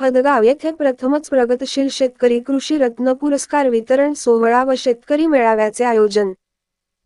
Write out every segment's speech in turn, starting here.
हदगाव येथे प्रथमच प्रगतशील शेतकरी कृषी रत्न पुरस्कार वितरण सोहळा व शेतकरी मेळाव्याचे आयोजन.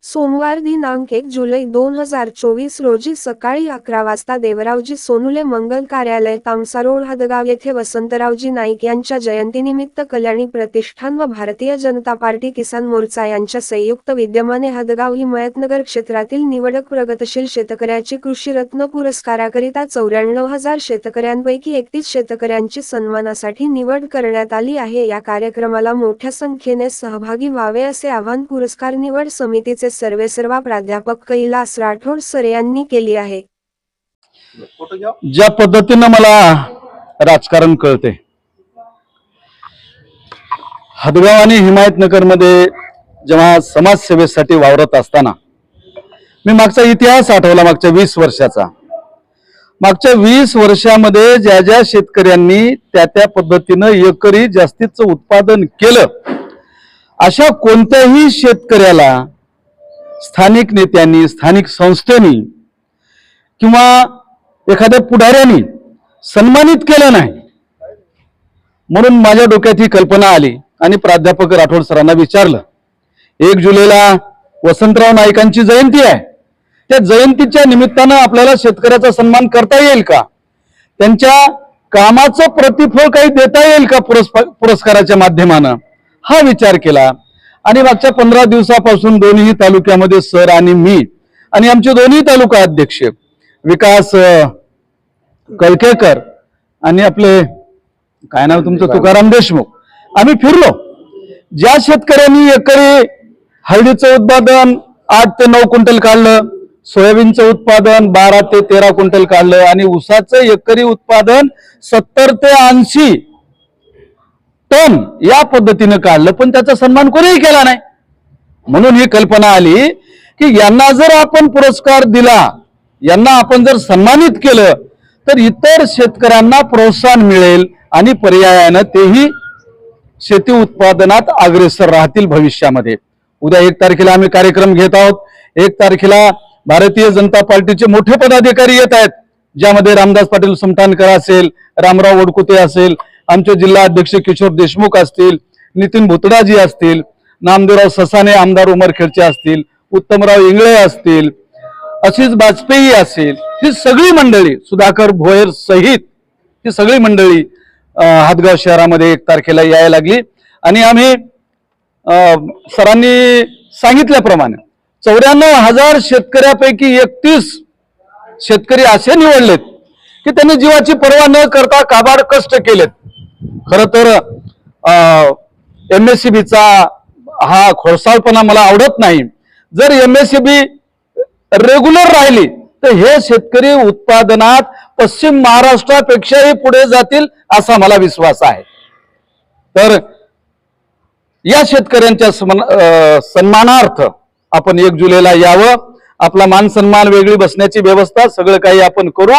सोमवार दिनांक एक जुलै दोन हजार चोवीस रोजी सकाळी अकरा वाजता देवरावजी सोनुले मंगल कार्यालय तामसारोळ हदगाव येथे वसंतरावजी नाईक यांच्या जयंतीनिमित्त कल्याणी प्रतिष्ठान व भारतीय जनता पार्टी किसान मोर्चा यांच्या संयुक्त विद्यमाने हदगाव हिमायतनगर क्षेत्रातील निवडक प्रगतशील शेतकऱ्याची कृषीरत्न पुरस्काराकरिता चौऱ्याण्णव हजार शेतकऱ्यांपैकी एकतीस शेतकऱ्यांची सन्मानासाठी निवड करण्यात आली आहे. या कार्यक्रमाला मोठ्या संख्येने सहभागी व्हावे असे आवाहन पुरस्कार निवड समितीचे सर्वेसर्वा प्राध्यापक कैलास राठोड सर यांनी केली आहे. ज्या पद्धतीनं मला राजकारण कळते. हदगाव आणि हिमायतनगरमध्ये जेव्हा समाजसेवेसाठी वावरत असताना मी मागचा इतिहास आठवला मागच्या वीस वर्षाचा. मागच्या वीस वर्षामध्ये ज्या ज्या शेतकऱ्यांनी त्या त्या पद्धतीनं एकरी जास्तीचं उत्पादन केलं अशा कोणत्याही शेतकऱ्याला स्थानिक नेत्यांनी स्थानिक संस्थेनी किंवा एखाद्या पुढाऱ्यांनी सन्मानित केलं नाही. म्हणून माझ्या डोक्यात ही कल्पना आली आणि प्राध्यापक राठोड सरांना विचारलं. एक जुलैला वसंतराव नाईकांची जयंती आहे. त्या जयंतीच्या निमित्तानं आपल्याला शेतकऱ्याचा सन्मान करता येईल का? त्यांच्या कामाचं प्रतिफळ काही देता येईल का पुरस्काराच्या माध्यमानं? हा विचार केला. आणि मागच्या पंधरा दिवसापासून दोन्ही तालुक्यामध्ये सर आणि मी आणि आमचे दोन्ही तालुका अध्यक्ष विकास अं, कळकेकर आणि आपले काय नाव तुमचं? तुकाराम. देशमुख. आम्ही फिरलो. ज्या शेतकऱ्यांनी एकरी हळदीचं उत्पादन आठ ते नऊ क्विंटल काढलं सोयाबीनचं उत्पादन बारा ते तेरा क्विंटल काढलं आणि ऊसाचं एकरी उत्पादन सत्तर ते ऐंशी टन या पद्धतीनं काढलं पण त्याचा सन्मान कोणीही केला नाही. म्हणून ही कल्पना आली की यांना जर आपण पुरस्कार दिला यांना आपण जर सन्मानित केलं तर इतर शेतकऱ्यांना प्रोत्साहन मिळेल आणि पर्यायानं तेही शेती उत्पादनात अग्रेसर राहतील भविष्यामध्ये. उद्या एक तारखेला आम्ही कार्यक्रम घेत आहोत. एक तारखेला भारतीय जनता पार्टीचे मोठे पदाधिकारी येत आहेत ज्यामध्ये रामदास पाटील सुमठाणकर असेल रामराव वडकुते असेल आमचे जिल्हा अध्यक्ष किशोर देशमुख असतील नितीन भुतडाजी असतील नामदेवराव ससाने आमदार उमरखेडचे असतील उत्तमराव इंगळे असतील अशीच वाजपेयी असेल ही सगळी मंडळी सुधाकर भोयर सहित ही सगळी मंडळी हातगाव शहरामध्ये एक तारखेला यायला लागली. आणि आम्ही सरांनी सांगितल्याप्रमाणे चौऱ्याण्णव हजार शेतकऱ्यापैकी एकतीस शेतकरी असे निवडलेत की त्यांनी जीवाची पर्वा न करता काबाड कष्ट केलेत. खर तर एम एस सी बीचा हा खोडसाळपणा मला आवडत नाही. जर M S C B regular राहिली तर हे शेतकरी उत्पादनात पश्चिम महाराष्ट्रापेक्षाही पुढे जातील असा मला विश्वास आहे. तर या शेतकऱ्यांच्या सन्मानार्थ आपण एक जुलैला यावं. आपला मान सन्मान वेगळी बसण्याची व्यवस्था सगळं काही आपण करू.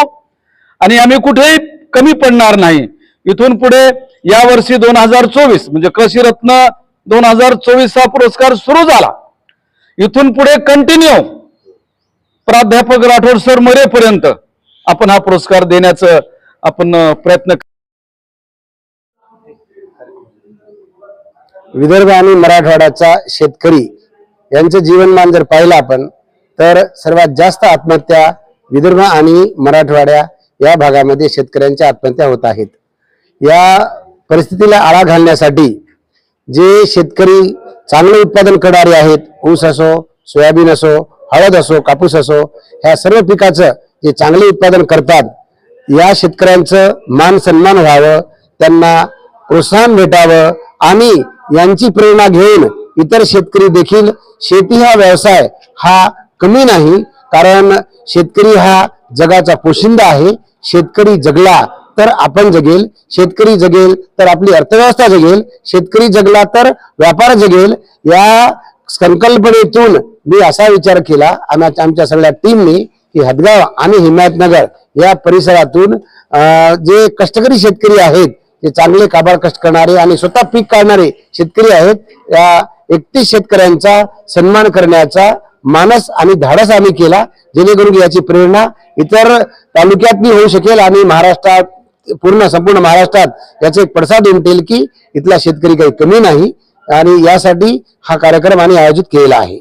आणि आम्ही कुठेही कमी पडणार नाही. इथून पुढे या वर्षी दोन हजार चोवीस म्हणजे कृषी रत्न दोन हजार चोवीस हा पुरस्कार सुरू झाला. इथून पुढे कंटिन्यू प्राध्यापक राठोड सर मरेपर्यंत आपण हा पुरस्कार देण्याचं आपण प्रयत्न विदर्भ आणि मराठवाड्याचा शेतकरी यांचं जीवनमान जर पाहिलं आपण तर सर्वात जास्त आत्महत्या विदर्भ आणि मराठवाड्या या भागामध्ये शेतकऱ्यांच्या आत्महत्या होत आहेत. या परिस्थितीला आळा घालण्यासाठी जे शेतकरी चांगले उत्पादन करणारे आहेत ऊस असो सोयाबीन असो हळद असो कापूस असो ह्या सर्व पिकाचं जे चांगले उत्पादन करतात या शेतकऱ्यांचं मान सन्मान व्हावं त्यांना प्रोत्साहन भेटावं आणि यांची प्रेरणा घेऊन इतर शेतकरी देखील शेती हा व्यवसाय हा कमी नाही कारण शेतकरी हा जगाचा पोशिंदा आहे शेतकरी जगला तर आपण जगेल शेतकरी जगेल तर आपली अर्थव्यवस्था जगेल शेतकरी जगला तर व्यापार जगेल. या संकल्पनेतून मी असा विचार केला आम्ही आमच्या सगळ्या टीमने की हदगाव आणि हिमायतनगर या परिसरातून जे कष्टकरी शेतकरी आहेत जे चांगले काबाड कष्ट करणारे आणि स्वतः पीक काढणारे शेतकरी आहेत या एकतीस शेतकऱ्यांचा सन्मान करण्याचा मानस आणि धाडस आम्ही केला जेणेकरून याची प्रेरणा इतर तालुक्यातनी होऊ शकेल आणि महाराष्ट्रात पूर्ण संपूर्ण महाराष्ट्रात याचा एक पडसाद उमटेल की इथला शेतकरी काही कमी नाही आणि यासाठी हा कार्यक्रम आम्ही आयोजित केलेला आहे.